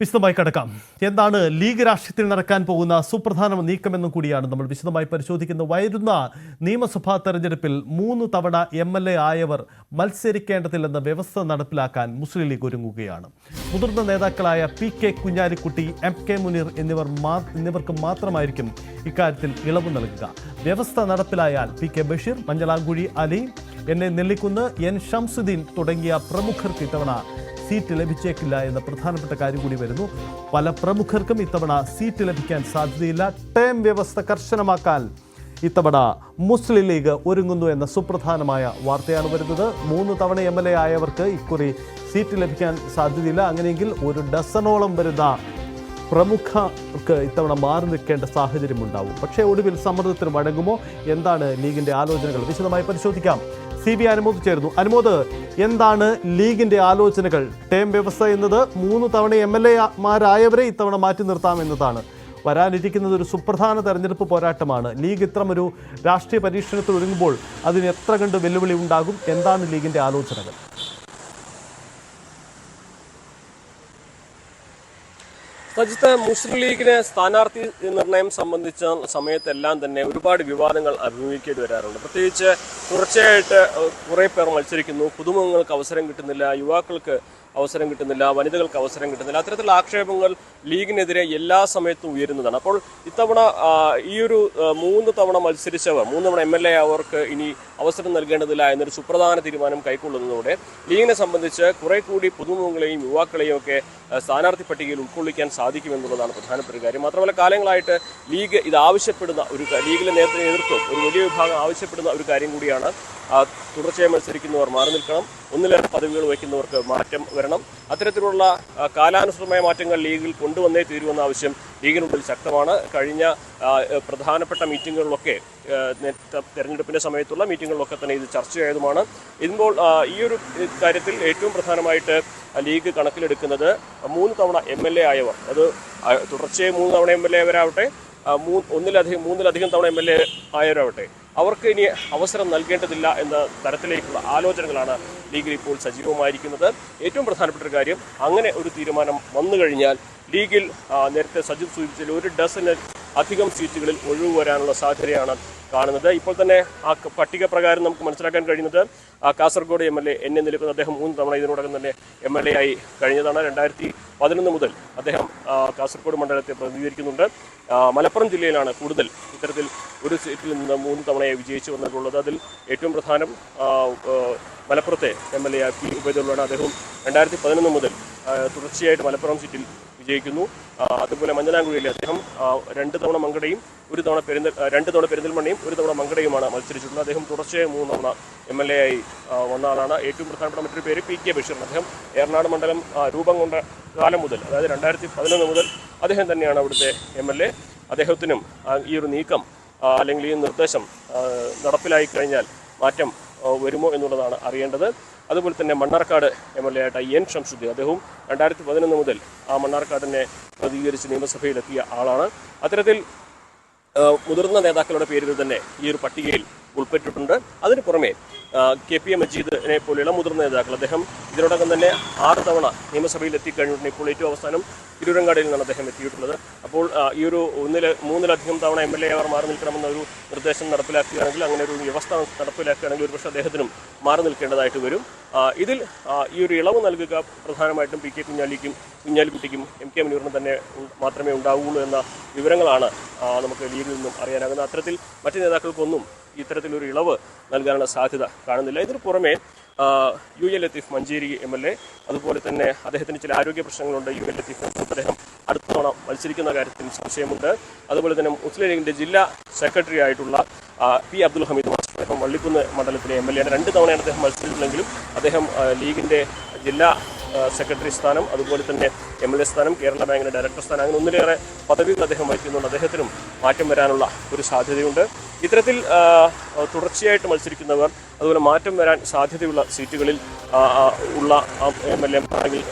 വിശദമായി കിടക്കാം. എന്താണ് ലീഗ് രാഷ്ട്രീയത്തിൽ നടക്കാൻ പോകുന്ന സുപ്രധാന നീക്കമെന്നും കൂടിയാണ് നമ്മൾ വിശദമായി പരിശോധിക്കുന്നത്. വരുന്ന നിയമസഭാ തെരഞ്ഞെടുപ്പിൽ മൂന്ന് തവണ എം എൽ എ ആയവർ മത്സരിക്കേണ്ടതില്ലെന്ന വ്യവസ്ഥ നടപ്പിലാക്കാൻ മുസ്ലിം ലീഗ് ഒരുങ്ങുകയാണ്. മുതിർന്ന നേതാക്കളായ P K Kunhalikutty M K Muneer എന്നിവർ എന്നിവർക്ക് മാത്രമായിരിക്കും ഇക്കാര്യത്തിൽ ഇളവ് നൽകുക. വ്യവസ്ഥ നടപ്പിലായാൽ P K Basheer Manjalamkuzhi Ali N A Nellikunnu N Shamsuddeen തുടങ്ങിയ പ്രമുഖർക്ക് ഇത്തവണ സീറ്റ് ലഭിച്ചേക്കില്ല എന്ന പ്രധാനപ്പെട്ട കാര്യം കൂടി വരുന്നു. പല പ്രമുഖർക്കും ഇത്തവണ സീറ്റ് ലഭിക്കാൻ സാധ്യതയില്ല. ടേം വ്യവസ്ഥ കർശനമാക്കാൻ ഇത്തവണ മുസ്ലിം ലീഗ് ഒരുങ്ങുന്നു എന്ന സുപ്രധാനമായ വാർത്തയാണ് വരുന്നത്. മൂന്ന് തവണ എം എൽ എ ആയവർക്ക് ഇക്കുറി സീറ്റ് ലഭിക്കാൻ സാധ്യതയില്ല. അങ്ങനെയെങ്കിൽ ഒരു ഡസനോളം വരുന്ന പ്രമുഖർക്ക് ഇത്തവണ മാറി നിൽക്കേണ്ട സാഹചര്യം ഉണ്ടാവും പക്ഷേ ഒടുവിൽ സമ്മർദ്ദത്തിന് വഴങ്ങുമോ? എന്താണ് ലീഗിന്റെ ആലോചനകൾ? വിശദമായി പരിശോധിക്കാം. സി ബി ഐ ചേർന്നു അനുമോദ് എന്താണ് ലീഗിന്റെ ആലോചനകൾ? ടേം വ്യവസ്ഥ എന്നത് മൂന്ന് തവണ എം എൽ എമാരായവരെ ഇത്തവണ മാറ്റി നിർത്താം എന്നതാണ്. വരാനിരിക്കുന്നത് ഒരു സുപ്രധാന തെരഞ്ഞെടുപ്പ് പോരാട്ടമാണ്. ലീഗ് ഇത്തരമൊരു രാഷ്ട്രീയ പരീക്ഷണത്തിൽ ഒരുങ്ങുമ്പോൾ അതിന് എത്ര കണ്ട് വെല്ലുവിളി ഉണ്ടാകും? എന്താണ് ലീഗിന്റെ ആലോചനകൾ? സജിത്ത് മുസ്ലിം ലീഗിന് സ്ഥാനാർത്ഥി നിർണയം സംബന്ധിച്ച സമയത്തെല്ലാം തന്നെ ഒരുപാട് വിവാദങ്ങൾ അഭിമുഖീകരിക്കേണ്ടി വരാറുണ്ട്. പ്രത്യേകിച്ച് തുടർച്ചയായിട്ട് കുറേ പേർ മത്സരിക്കുന്നു. പുതുമുഖങ്ങൾക്ക് അവസരം കിട്ടുന്നില്ല. യുവാക്കൾക്ക് അവസരം കിട്ടുന്നില്ല വനിതകൾക്ക് അവസരം കിട്ടുന്നില്ല. അത്തരത്തിലുള്ള ആക്ഷേപങ്ങൾ ലീഗിനെതിരെ എല്ലാ സമയത്തും ഉയരുന്നതാണ്. അപ്പോൾ ഇത്തവണ ഈ ഒരു മൂന്ന് തവണ മത്സരിച്ചവർ മൂന്ന് തവണ എം എൽ എ അവർക്ക് ഇനി അവസരം നൽകേണ്ടതില്ല എന്നൊരു സുപ്രധാന തീരുമാനം കൈക്കൊള്ളുന്നതോടെ ലീഗിനെ സംബന്ധിച്ച് കുറെ കൂടി പുതുമുഖങ്ങളെയും യുവാക്കളെയും ഒക്കെ സ്ഥാനാർത്ഥി പട്ടികയിൽ ഉൾക്കൊള്ളിക്കാൻ സാധിക്കുമെന്നുള്ളതാണ് പ്രധാനപ്പെട്ട കാര്യം. മാത്രമല്ല കാലങ്ങളായിട്ട് ലീഗ് ഇത് ആവശ്യപ്പെടുന്ന ഒരു ലീഗിലെ നേതൃ നേതൃത്വം ഒരു വലിയ വിഭാഗം ആവശ്യപ്പെടുന്ന ഒരു കാര്യം കൂടിയാണ് തുടർച്ചയായി മത്സരിക്കുന്നവർ മാറി നിൽക്കണം. ഒന്നിലേറെ പദവികൾ വഹിക്കുന്നവർക്ക് മാറ്റം വരണം. അത്തരത്തിലുള്ള കാലാനുസൃതമായ മാറ്റങ്ങൾ ലീഗിൽ കൊണ്ടുവന്നേ തീരുമെന്ന ആവശ്യം ലീഗിനുള്ളിൽ ശക്തമാണ്. കഴിഞ്ഞ പ്രധാനപ്പെട്ട മീറ്റിങ്ങുകളിലൊക്കെ തെരഞ്ഞെടുപ്പിന്റെ സമയത്തുള്ള മീറ്റിങ്ങുകളിലൊക്കെ തന്നെ ഇത് ചർച്ചയായതുമാണ്. ഇതിപ്പോൾ ആ, ഈ ഒരു കാര്യത്തിൽ ഏറ്റവും പ്രധാനമായിട്ട് ലീഗ് കണക്കിലെടുക്കുന്നത് മൂന്ന് തവണ എം എൽ എ ആയവർ. അത് തുടർച്ചയായി മൂന്ന് തവണ എം എൽ എ അവരാവട്ടെ മൂന്ന് ഒന്നിലധികം മൂന്നിലധികം തവണ എം എൽ എ ആയവരാവട്ടെ. അവർക്ക് ഇനി അവസരം നൽകേണ്ടതില്ല എന്ന തരത്തിലേക്കുള്ള ആലോചനകളാണ് ലീഗിൽ ഇപ്പോൾ സജീവമായിരിക്കുന്നത്. ഏറ്റവും പ്രധാനപ്പെട്ട ഒരു കാര്യം അങ്ങനെ ഒരു തീരുമാനം വന്നു കഴിഞ്ഞാൽ ലീഗിൽ നേരത്തെ സജിത് സൂചിപ്പിച്ചതിൽ ഒരു ഡസന് അധികം സീറ്റുകളിൽ ഒഴിവ് വരാനുള്ള സാധ്യതയാണ് കാണുന്നത്. ഇപ്പോൾ തന്നെ ആ പട്ടിക പ്രകാരം നമുക്ക് മനസ്സിലാക്കാൻ കഴിയുന്നത് ആ കാസർഗോഡ് എം എൽ എ എന്നെ നിൽക്കുന്ന അദ്ദേഹം മൂന്ന് തവണ ഇതിനോടകം തന്നെ എം എൽ എ ആയി കഴിഞ്ഞതാണ്. രണ്ടായിരത്തി പതിനൊന്ന് മുതൽ അദ്ദേഹം കാസർഗോഡ് മണ്ഡലത്തെ പ്രതിനിധീകരിക്കുന്നുണ്ട്. മലപ്പുറം ജില്ലയിലാണ് കൂടുതൽ ഇത്തരത്തിൽ ഒരു സീറ്റിൽ നിന്ന് മൂന്ന് തവണയായി വിജയിച്ചു വന്നിട്ടുള്ളത്. അതിൽ ഏറ്റവും പ്രധാനം മലപ്പുറത്തെ എം എൽ എ പി ഉബൈദുള്ളാണ് അദ്ദേഹം. രണ്ടായിരത്തി പതിനൊന്ന് മുതൽ തുടർച്ചയായിട്ട് മലപ്പുറം സീറ്റിൽ വിജയിക്കുന്നു. അതുപോലെ മഞ്ഞനാങ്കുഴിയിലെ അദ്ദേഹം രണ്ട് തവണ മങ്കടയും ഒരു തവണ പെരുന്ന രണ്ട് തവണ പെരിന്തൽമണ്ണയും ഒരു തവണ മങ്കടയുമാണ് മത്സരിച്ചിട്ടുള്ളത്. അദ്ദേഹം തുടർച്ചയായി മൂന്ന് തവണ എം എൽ എ ആയി വന്ന ആളാണ് ഏറ്റവും പ്രധാനപ്പെട്ട മറ്റൊരു പേര് പി കെ ബഷീർ. അദ്ദേഹം ഏറനാട് മണ്ഡലം രൂപം കൊണ്ട കാലം മുതൽ അതായത് രണ്ടായിരത്തി പതിനൊന്ന് മുതൽ അദ്ദേഹം തന്നെയാണ് അവിടുത്തെ എം എൽ എ. അദ്ദേഹത്തിനും ഈ ഒരു നീക്കം അല്ലെങ്കിൽ ഈ നിർദ്ദേശം നടപ്പിലായി കഴിഞ്ഞാൽ മാറ്റം വരുമോ എന്നുള്ളതാണ് അറിയേണ്ടത്. അതുപോലെ തന്നെ മണ്ണാർക്കാട് എം എൽ എ ആയിട്ട് എൻ ഷംസുദ്ദീൻ അദ്ദേഹവും രണ്ടായിരത്തി പതിനൊന്ന് മുതൽ ആ മണ്ണാർക്കാടിനെ പ്രതികരിച്ച് നിയമസഭയിലെത്തിയ ആളാണ്. അത്തരത്തിൽ മുതിർന്ന നേതാക്കളുടെ പേരുകൾ തന്നെ ഈ ഒരു പട്ടികയിൽ ഉൾപ്പെട്ടിട്ടുണ്ട്. അതിന് പുറമെ കെ പി എ മജീദിനെ പോലെയുള്ള മുതിർന്ന നേതാക്കൾ. അദ്ദേഹം ഇതിനോടകം തന്നെ ആറ് തവണ നിയമസഭയിൽ എത്തിക്കഴിഞ്ഞിട്ടുണ്ട് ഇപ്പോൾ ഏറ്റവും അവസാനം തിരൂരങ്ങാടിയിൽ നിന്നാണ് അദ്ദേഹം എത്തിയിട്ടുള്ളത്. അപ്പോൾ ഈ ഒരു ഒന്നിൽ മൂന്നിലധികം തവണ എം എൽ എ അവർ മാറി നിൽക്കണമെന്ന ഒരു നിർദ്ദേശം നടപ്പിലാക്കുകയാണെങ്കിൽ അങ്ങനെ ഒരു വ്യവസ്ഥ നടപ്പിലാക്കുകയാണെങ്കിൽ ഒരുപക്ഷെ അദ്ദേഹത്തിനും മാറി നിൽക്കേണ്ടതായിട്ട് വരും. ഇതിൽ ഈ ഒരു ഇളവ് നൽകുക പ്രധാനമായിട്ടും പി കെ കുഞ്ഞാലിക്കും കുഞ്ഞാലിക്കുട്ടിക്കും എം കെ മുനീറിനും തന്നെ മാത്രമേ ഉണ്ടാവുകയുള്ളൂ എന്ന വിവരങ്ങളാണ് നമുക്ക് ലീഗിൽ നിന്നും അറിയാനാകുന്നത്. അത്തരത്തിൽ മറ്റ് നേതാക്കൾക്കൊന്നും ഇത്തരത്തിലൊരു ഇളവ് നൽകാനുള്ള സാധ്യത കാണുന്നില്ല. ഇതിന് പുറമെ U L Latheef Manjeri M L A അതുപോലെ തന്നെ അദ്ദേഹത്തിന് ചില ആരോഗ്യ പ്രശ്നങ്ങളുണ്ട് യു എൽ ലത്തീഫ് അദ്ദേഹം അടുത്ത തവണ മത്സരിക്കുന്ന കാര്യത്തിൽ സംശയമുണ്ട്. അതുപോലെ തന്നെ മുസ്ലിം ലീഗിന്റെ ജില്ലാ സെക്രട്ടറി ആയിട്ടുള്ള പി അബ്ദുൽ ഹമീദ് അദ്ദേഹം വള്ളിക്കുന്ന് മണ്ഡലത്തിലെ എം എൽ എ രണ്ട് തവണയാണ് അദ്ദേഹം മത്സരിച്ചിട്ടുണ്ടെങ്കിലും അദ്ദേഹം ലീഗിന്റെ ജില്ലാ സെക്രട്ടറി സ്ഥാനം അതുപോലെ തന്നെ എം എൽ എ സ്ഥാനം കേരള ബാങ്കിന്റെ ഡയറക്ടർ സ്ഥാനം അങ്ങനെ ഒന്നിലേറെ പദവികൾ അദ്ദേഹം വഹിക്കുന്നുണ്ട്. അദ്ദേഹത്തിനും മാറ്റം വരാനുള്ള ഒരു സാധ്യതയുണ്ട്. ഇത്തരത്തിൽ തുടർച്ചയായിട്ട് മത്സരിക്കുന്നവർ അതുപോലെ മാറ്റം വരാൻ സാധ്യതയുള്ള സീറ്റുകളിൽ ഉള്ള എം എൽ എമാർ അല്ലെങ്കിൽ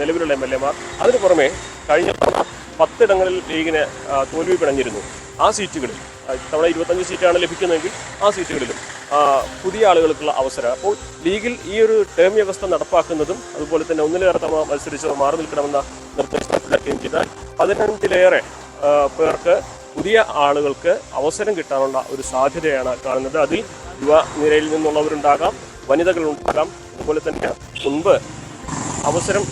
നിലവിലുള്ള എം എൽ എമാർ അതിന് പുറമെ കഴിഞ്ഞ തവണ പത്തിടങ്ങളിൽ ലീഗിന് തോൽവി പിണഞ്ഞിരുന്നു. ആ സീറ്റുകളിൽ തവണ ഇരുപത്തഞ്ച് സീറ്റാണ് ലഭിക്കുന്നതെങ്കിൽ ആ സീറ്റുകളിലും പുതിയ ആളുകൾക്കുള്ള അവസരം. അപ്പോൾ ലീഗിൽ ഈ ഒരു ടേം വ്യവസ്ഥ നടപ്പാക്കുന്നതും അതുപോലെ തന്നെ ഒന്നിലേറെ തവണ മത്സരിച്ച് മാറി നിൽക്കണമെന്ന നിർദ്ദേശം നടപ്പിലാക്കുകയും ചെയ്താൽ പതിനഞ്ചിലേറെ പേർക്ക് പുതിയ ആളുകൾക്ക് അവസരം കിട്ടാനുള്ള ഒരു സാധ്യതയാണ് കാണുന്നത്. അതിൽ യുവ നിരയിൽ നിന്നുള്ളവരുണ്ടാകാം വനിതകളുണ്ടാകാം. അതുപോലെ തന്നെ മുൻപ് അവസരം